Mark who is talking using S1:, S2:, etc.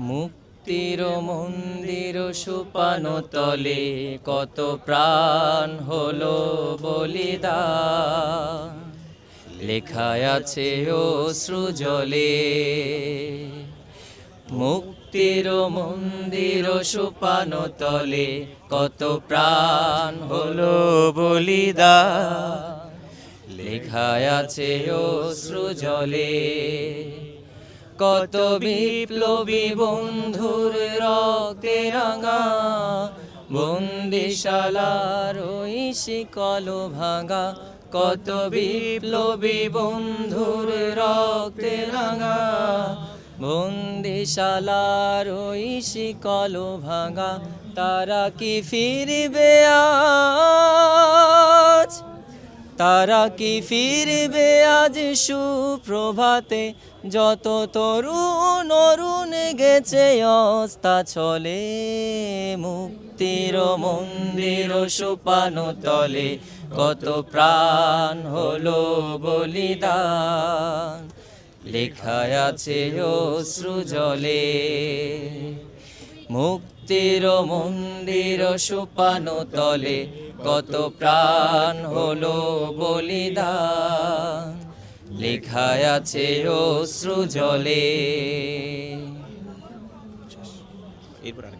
S1: মুক্তির মন্দির সুপানো তলে কত প্রাণ হলো বলিদান। লেখায় আছে ও সৃজলে, মুক্তির মন্দির সুপানো তলে কত প্রাণ হলো বলিদান। লেখায় আছে ও সৃজলে কত বিপ্লবী বন্ধুর রক্তে রাঙা। বন্দিশালার ওই শিকল ভাঙা। কত বিপ্লবী বন্ধুর রক্তে রাঙা। বন্দিশালার ওই শিকল ভাঙা। তারা কি ফিরবে আজ? তারা কি ফিরবে আজ সুপ্রভাতে? যত তরুণ অরুণ গেছে অস্তা চলে মুক্তির মন্দির সুপানো তলে, কত প্রাণ হলো বলিদান। লেখায় আছে ও সৃজলে মুক্তির মন্দির সুপানো তলে কত প্রাণ হলো বলিদান। লেখা আছে ও সৃজলে
S2: এরপর আর